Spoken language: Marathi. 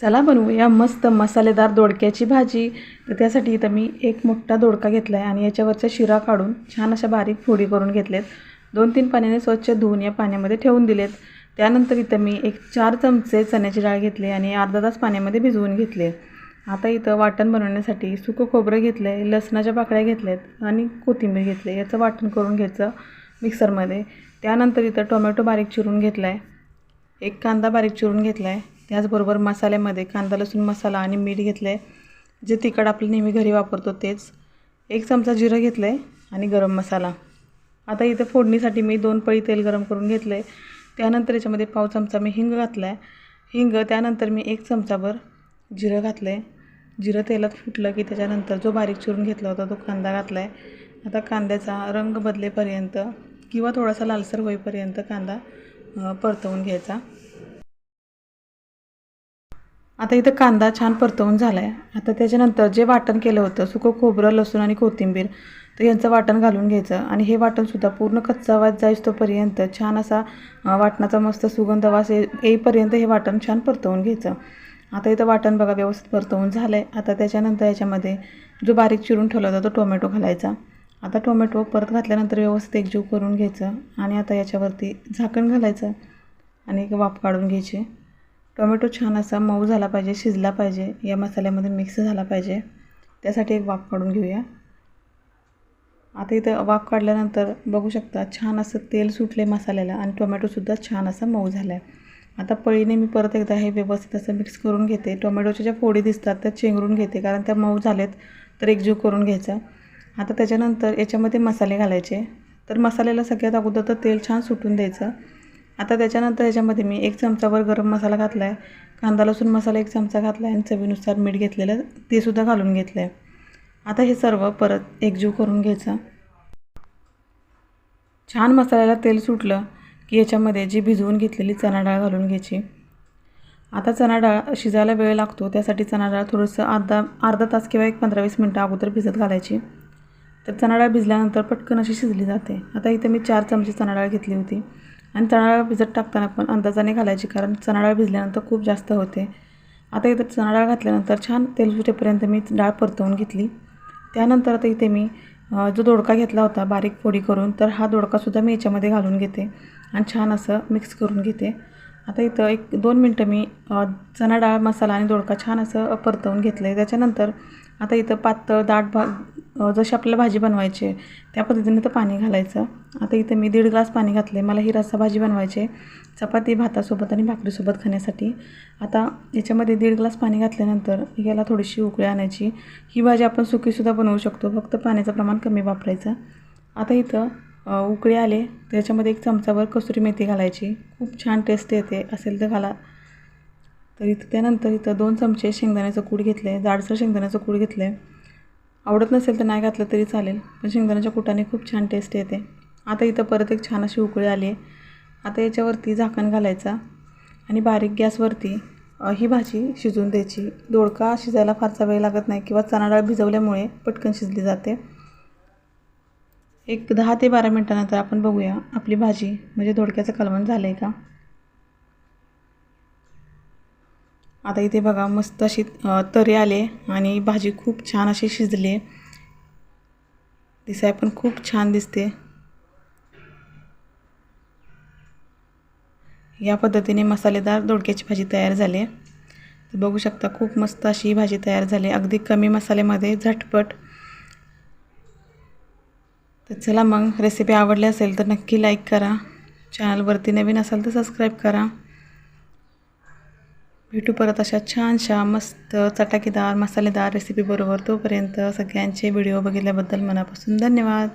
चला बनवूया मस्त मसालेदार दोडक्याची भाजी. तर त्यासाठी इथं मी एक मोठा दोडका घेतला आहे आणि याच्यावरच्या शिरा काढून छान अशा बारीक फोडी करून घेतलेत. दोन तीन पाण्याने स्वच्छ धुवून या पाण्यामध्ये ठेवून दिलेत. त्यानंतर इथं मी एक चार चमचे चण्याची डाळ घेतली आणि अर्धा तास पाण्यामध्ये भिजवून घेतले. आता इथं वाटण बनवण्यासाठी सुकं खोबरं घेतलं आहे लसणाच्या पाकळ्या आहेत आणि कोथिंबीर घेतली याचं वाटण करून घ्यायचं मिक्सरमध्ये त्यानंतर इथं टोमॅटो बारीक चिरून घेतला आहे एक कांदा बारीक चिरून घेतला आहे त्याचबरोबर मसाल्यामध्ये कांदा लसूण मसाला आणि मीठ घेतलं आहे जे तिखट आपलं नेहमी घरी वापरतो तेच. एक चमचा जिरं घेतलं आहे आणि गरम मसाला. आता इथं फोडणीसाठी मी दोन पळी तेल गरम करून घेतलं आहे त्यानंतर याच्यामध्ये पाव चमचा मी हिंग घातला आहे हिंग त्यानंतर मी एक चमचाभर जिरं घातलं आहे जिरं तेलात फुटलं की त्याच्यानंतर जो बारीक चिरून घेतला होता तो कांदा घातला आहे आता कांद्याचा रंग बदलेपर्यंत किंवा थोडासा लालसर होईपर्यंत कांदा परतवून घ्यायचा. आता इथं कांदा छान परतवून झाला आहे आता त्याच्यानंतर जे वाटण केलं होतं सुकं खोबरं लसूण आणि कोथिंबीर तर यांचं वाटण घालून घ्यायचं. आणि हे वाटणसुद्धा पूर्ण कच्चा वास जाईस तोपर्यंत छान असा वाटणाचा मस्त सुगंध वास येईपर्यंत हे वाटण छान परतवून घ्यायचं. आता इथं वाटण बघा व्यवस्थित परतवून झालं आहे आता त्याच्यानंतर याच्यामध्ये जो बारीक चिरून ठेवला होता तो टोमॅटो घालायचा. आता टोमॅटो परत घातल्यानंतर व्यवस्थित एकजीव करून घ्यायचं आणि आता याच्यावरती झाकण घालायचं आणि एक वाफ काढून घ्यायची. टोमॅटो छान असा मऊ झाला पाहिजे शिजला पाहिजे. या मसाल्यामध्ये मिक्स झाला पाहिजे. त्यासाठी एक वाफ काढून घेऊया. आता इथं वाफ काढल्यानंतर बघू शकता छान असं तेल सुटले मसाल्याला आणि टोमॅटोसुद्धा छान असा मऊ झाला आहे आता पळीने मी परत एकदा हे व्यवस्थित असं मिक्स करून घेते. टोमॅटोच्या ज्या फोडी दिसतात त्या चेंगरून घेते कारण त्या मऊ झालेत तर एकजीव करून घ्यायचा. आता त्याच्यानंतर याच्यामध्ये मसाले घालायचे. तर मसाल्याला सगळ्यात अगोदर तर तेल छान सुटून द्यायचं. आता त्याच्यानंतर याच्यामध्ये मी एक चमचावर गरम मसाला घातला आहे कांदा लसूण मसाला एक चमचा घातला आहे आणि चवीनुसार मीठ घेतलेलं तेसुद्धा घालून घेतलं आहे आता हे सर्व परत एकजीव करून घ्यायचं. छान मसाल्याला तेल सुटलं की याच्यामध्ये जी भिजवून घेतलेली चणा डाळ घालून घ्यायची. आता चणा डाळ शिजायला वेळ लागतो त्यासाठी चणा डाळ थोडंसं अर्धा अर्धा तास किंवा एक पंधरा वीस मिनटं अगोदर भिजत घालायची. तर चणा डाळ भिजल्यानंतर पटकन अशी शिजली जाते. आता इथे मी चार चमचे चणा डाळ घेतली होती. आणि चणा डाळ भिजत टाकताना पण अंदाजाने घालायची कारण चणा डाळ भिजल्यानंतर खूप जास्त होते. आता इथं चणा डाळ घातल्यानंतर छान तेल सुटेपर्यंत मी डाळ परतवून घेतली. त्यानंतर आता इथे मी जो दोडका घेतला होता बारीक फोडी करून तर हा दोडकासुद्धा मी याच्यामध्ये घालून घेते आणि छान असं मिक्स करून घेते. आता इथं एक दोन मिनटं मी चणा डाळ मसाला आणि दोडका छान असं परतवून घेतलं आहे त्याच्यानंतर आता इथं पातळ दाट भाग जशी आपल्याला भाजी बनवायची आहे त्या पद्धतीने तर पाणी घालायचं. आता इथं मी दीड ग्लास पाणी घातले मला ही रस्सा भाजी बनवायची आहे. चपाती भातासोबत आणि भाकरीसोबत खाण्यासाठी. आता याच्यामध्ये दीड ग्लास पाणी घातल्यानंतर याला थोडीशी उकळी आणायची. ही भाजी आपण सुकीसुद्धा बनवू शकतो. फक्त पाण्याचं प्रमाण कमी वापरायचं. आता इथं उकळी आले. त्याच्यामध्ये एक चमचाभर कसुरी मेथी घालायची. खूप छान टेस्ट येते. असेल तर घाला. तर इथं त्यानंतर इथं दोन चमचे शेंगदाण्याचं कूड घेतलं आहे जाडसर शेंगदाण्याचं कूड घेतलं आहे आवडत नसेल तर नाही घातलं तरी चालेल. पण शेंगदाण्याच्या कुटाने खूप छान टेस्ट येते. आता इथं परत एक छान अशी उकळी आली आहे. आता याच्यावरती झाकण घालायचा आणि बारीक गॅसवरती ही भाजी शिजवून द्यायची. दोडका शिजायला फारसा वेळ लागत नाही किंवा चणा डाळ भिजवल्यामुळे पटकन शिजली जाते. एक दहा ते बारा मिनटानंतर आपण बघूया आपली भाजी म्हणजे दोडक्याचं कालवण झालं आहे का? आता इथे बघा मस्त अशी तरी आले आणि भाजी खूप छान अशी शिजली. दिसाय पण खूप छान दिसते. या पद्धतीने मसालेदार दोडक्याची भाजी तयार झाली. आहे तर बघू शकता खूप मस्त अशी भाजी तयार झाली. अगदी कमी मसाल्यामध्ये झटपट. तर चला मग रेसिपी आवडली असेल तर नक्की लाईक करा. चॅनलवरती नवीन असाल तर सबस्क्राईब करा. भेटू परत अशा छानशा मस्त चटाकेदार मसालेदार रेसिपीबरोबर तोपर्यंत सगळ्यांचे व्हिडिओ बघितल्याबद्दल मनापासून धन्यवाद.